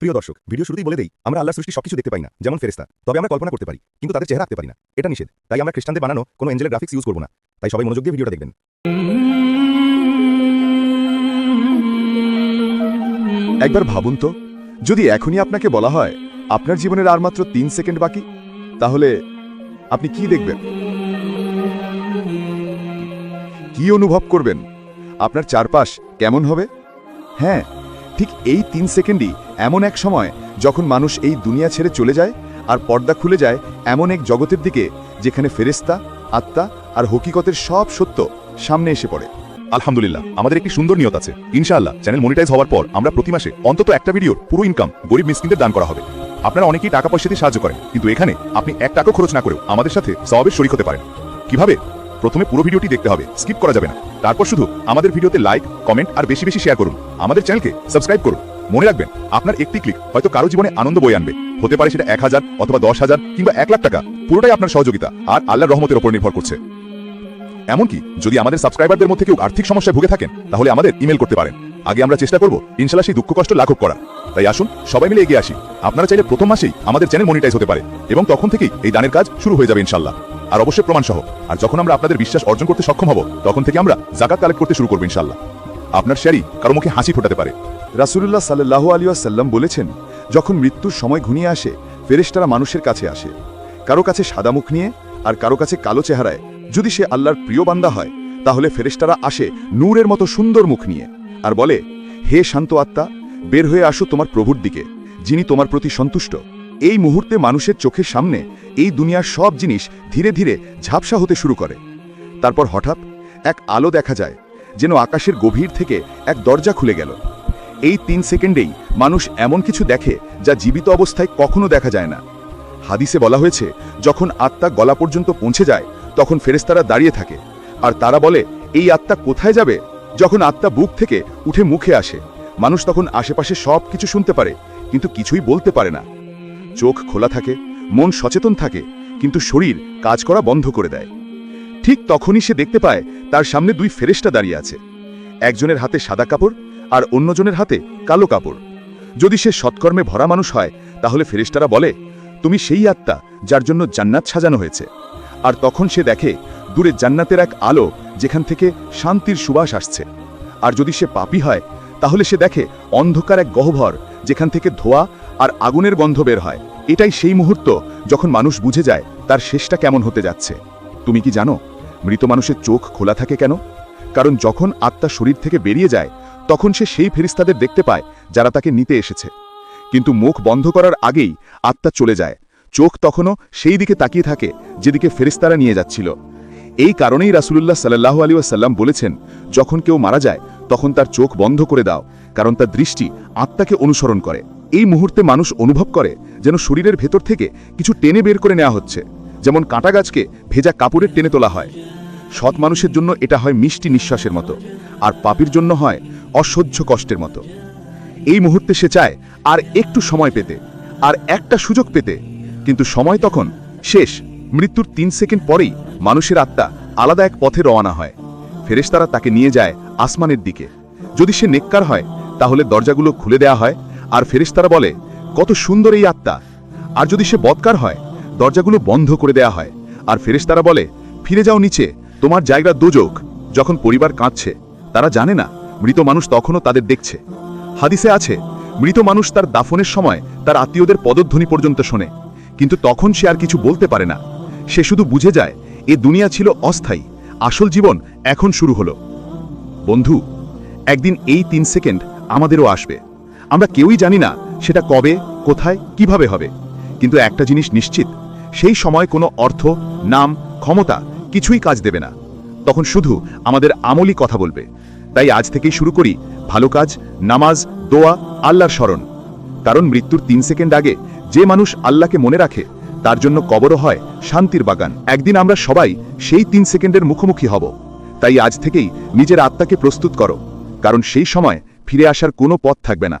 প্রিয় দর্শক, ভিডিও শুরুতেই বলে দেই, আমরা আল্লাহর সৃষ্টি সবকিছু দেখতে পাই না, যেমন ফেরেস্তা তবে আমরা কল্পনা করতে পারি, কিন্তু তাদের চেহারা রাখতে পারি না। এটা নিষেধ। তাই আমরা খ্রিস্টানদের বানানো কোনো এঞ্জেলের গ্রাফিক্স ইউজ করব না। তাই সবাই মনোযোগ দিয়ে ভিডিওটা দেখবেন। একবার ভাবুন তো, যদি এখনই আপনাকে বলা হয় আপনার জীবনের আর মাত্র তিন সেকেন্ড বাকি, তাহলে আপনি কি দেখবেন? কি অনুভব করবেন? আপনার চারপাশ কেমন হবে? হ্যাঁ ঠিক এই তিন সেকেন্ডই এমন এক সময় যখন মানুষ এই দুনিয়া ছেড়ে চলে যায় আর পর্দা খুলে যায় এমন এক জগতের দিকে, যেখানে ফেরেস্তা আত্মা আর হকিকতের সব সত্য সামনে এসে পড়ে। আলহামদুলিল্লাহ, আমাদের একটি সুন্দর নিয়ত আছে। ইনশাআল্লাহ, চ্যানেল মনিটাইজ হওয়ার পর আমরা প্রতি মাসে অন্তত একটা ভিডিওর পুরো ইনকাম গরিব মিসকিনদের দান করা হবে। আপনারা অনেকেই টাকা পয়সা দিয়ে সাহায্য করেন, কিন্তু এখানে আপনি এক টাকা খরচ না করেও আমাদের সাথে সবাবের শরিক হতে পারেন। কীভাবে? প্রথমে পুরো ভিডিওটি দেখতে হবে, স্কিপ করা যাবে না। তারপর শুধু আমাদের ভিডিওতে লাইক কমেন্ট আর বেশি বেশি শেয়ার করুন। আমাদের চ্যানেলকে সাবস্ক্রাইব করুন। মনে রাখবেন, আপনার একটি ক্লিক হয়তো কারও জীবনে আনন্দ বই আনবে। হতে পারে সেটা এক হাজার অথবা দশ হাজার কিংবা এক লাখ টাকা। পুরোটাই আপনার সহযোগিতা আর আল্লাহর রহমতের উপর নির্ভর করছে। এমনকি যদি আমাদের সাবস্ক্রাইবারদের মধ্যে কেউ আর্থিক সমস্যায় ভুগে থাকেন, তাহলে আমাদের ইমেল করতে পারেন। আগে আমরা চেষ্টা করব ইনশাল্লাহ সেই দুঃখ কষ্ট লাঘব করা তাই আসুন, সবাই মিলে এগিয়ে আসি। আপনারা চাইলে প্রথম মাসেই আমাদের চ্যানেল মনিটাইজ হতে পারে এবং তখন থেকেই এই দানের কাজ শুরু হয়ে যাবে ইনশাল্লাহ আর অবশ্যই প্রমাণ সহ আর যখন আমরা আপনাদের বিশ্বাস অর্জন করতে সক্ষম হব, তখন থেকে আমরা জাকাত কালেক্ট করতে শুরু করব ইনশাল্লাহ আপনার শেয়ারই কারও মুখে হাসি ফোটাতে পারে। রাসুলুল্লাহ সাল্লাহ আলিয়াসাল্লাম বলেছেন, যখন মৃত্যুর সময় ঘুনিয়ে আসে, ফেরেশতারা মানুষের কাছে আসে। কারও কাছে সাদা মুখ নিয়ে আর কারও কাছে কালো চেহারায়। যদি সে আল্লাহর প্রিয় বান্দা হয়, তাহলে ফেরেশতারা আসে নূরের মতো সুন্দর মুখ নিয়ে আর বলে, হে শান্ত আত্মা, বের হয়ে আসো তোমার প্রভুর দিকে, যিনি তোমার প্রতি সন্তুষ্ট। এই মুহূর্তে মানুষের চোখের সামনে এই দুনিয়ার সব জিনিস ধীরে ধীরে ঝাপসা হতে শুরু করে। তারপর হঠাৎ এক আলো দেখা যায়, যেন আকাশের গভীর থেকে এক দরজা খুলে গেল। এই তিন সেকেন্ডেই মানুষ এমন কিছু দেখে যা জীবিত অবস্থায় কখনো দেখা যায় না। হাদিসে বলা হয়েছে, যখন আত্মা গলা পর্যন্ত পৌঁছে যায়, তখন ফেরেস্তারা দাঁড়িয়ে থাকে আর তারা বলে, এই আত্মা কোথায় যাবে? যখন আত্মা বুক থেকে উঠে মুখে আসে, মানুষ তখন আশেপাশে সব কিছু শুনতে পারে, কিন্তু কিছুই বলতে পারে না। চোখ খোলা থাকে, মন সচেতন থাকে, কিন্তু শরীর কাজ করা বন্ধ করে দেয়। ঠিক তখনই সে দেখতে পায়, তার সামনে দুই ফেরেস্তা দাঁড়িয়ে আছে। একজনের হাতে সাদা কাপড় আর অন্যজনের হাতে কালো কাপড়। যদি সে সৎকর্মে ভরা মানুষ হয়, তাহলে ফেরেশতারা বলে, তুমি সেই আত্মা যার জন্য জান্নাত সাজানো হয়েছে। আর তখন সে দেখে, দূরে জান্নাতের এক আলো যেখান থেকে শান্তির সুবাস আসছে। আর যদি সে পাপী হয়, তাহলে সে দেখে অন্ধকার এক গহ্বর যেখান থেকে ধোয়া আর আগুনের গন্ধ বের হয়। এটাই সেই মুহূর্ত যখন মানুষ বুঝে যায় তার শেষটা কেমন হতে যাচ্ছে। তুমি কি জানো, মৃত মানুষের চোখ খোলা থাকে কেন? কারণ যখন আত্মা শরীর থেকে বেরিয়ে যায় তখন সে সেই ফেরিস্তাদের দেখতে পায় যারা তাকে নিতে এসেছে। কিন্তু মুখ বন্ধ করার আগেই আত্মা চলে যায়। চোখ তখনও সেই দিকে তাকিয়ে থাকে যেদিকে ফেরিস্তারা নিয়ে যাচ্ছিল। এই কারণেই রাসুলুল্লাহ সাল্লাহ আলী ওয়াসাল্লাম বলেছেন, যখন কেউ মারা যায়, তখন তার চোখ বন্ধ করে দাও, কারণ তার দৃষ্টি আত্মাকে অনুসরণ করে। এই মুহূর্তে মানুষ অনুভব করে যেন শরীরের ভেতর থেকে কিছু টেনে বের করে নেওয়া হচ্ছে, যেমন কাঁটা গাছকে ভেজা কাপড়ের টেনে তোলা হয়। সৎ মানুষের জন্য এটা হয় মিষ্টি নিঃশ্বাসের মতো, আর পাপির জন্য হয় অসহ্য কষ্টের মতো। এই মুহূর্তে সে চায় আর একটু সময় পেতে, আর একটা সুযোগ পেতে। কিন্তু সময় তখন শেষ। মৃত্যুর তিন সেকেন্ড পরেই মানুষের আত্মা আলাদা এক পথে রওনা হয়। ফেরেশতারা তাকে নিয়ে যায় আসমানের দিকে। যদি সে নেককার হয়, তাহলে দরজাগুলো খুলে দেয়া হয়, আর ফেরেশতারা বলে, কত সুন্দর এই আত্মা। আর যদি সে বদকার হয়, দরজাগুলো বন্ধ করে দেয়া হয়, আর ফেরেশতারা বলে, ফিরে যাও নিচে, তোমার জায়গা দুযোগ যখন পরিবার কাঁদছে, তারা জানে না মৃত মানুষ তখনও তাদের দেখছে। হাদিসে আছে, মৃত মানুষ তার দাফনের সময় তার আত্মীয়দের পদধ্বনি পর্যন্ত শোনে, কিন্তু তখন সে আর কিছু বলতে পারে না। সে শুধু বুঝে যায়, এ দুনিয়া ছিল অস্থায়ী, আসল জীবন এখন শুরু হলো। বন্ধু, একদিন এই তিন সেকেন্ড আমাদেরও আসবে। আমরা কেউই জানি না সেটা কবে, কোথায়, কীভাবে হবে। কিন্তু একটা জিনিস নিশ্চিত, সেই সময় কোনো অর্থ, নাম, ক্ষমতা কিছুই কাজ দেবে না। তখন শুধু আমাদের আমলি কথা বলবে। তাই আজ থেকেই শুরু করি ভালো কাজ, নামাজ, দোয়া, আল্লাহর স্মরণ। কারণ মৃত্যুর তিন সেকেন্ড আগে যে মানুষ আল্লাহকে মনে রাখে, তার জন্য কবরও হয় শান্তির বাগান। একদিন আমরা সবাই সেই তিন সেকেন্ডের মুখোমুখি হব। তাই আজ থেকেই নিজের আত্মাকে প্রস্তুত করো, কারণ সেই সময় ফিরে আসার কোনো পথ থাকবে না।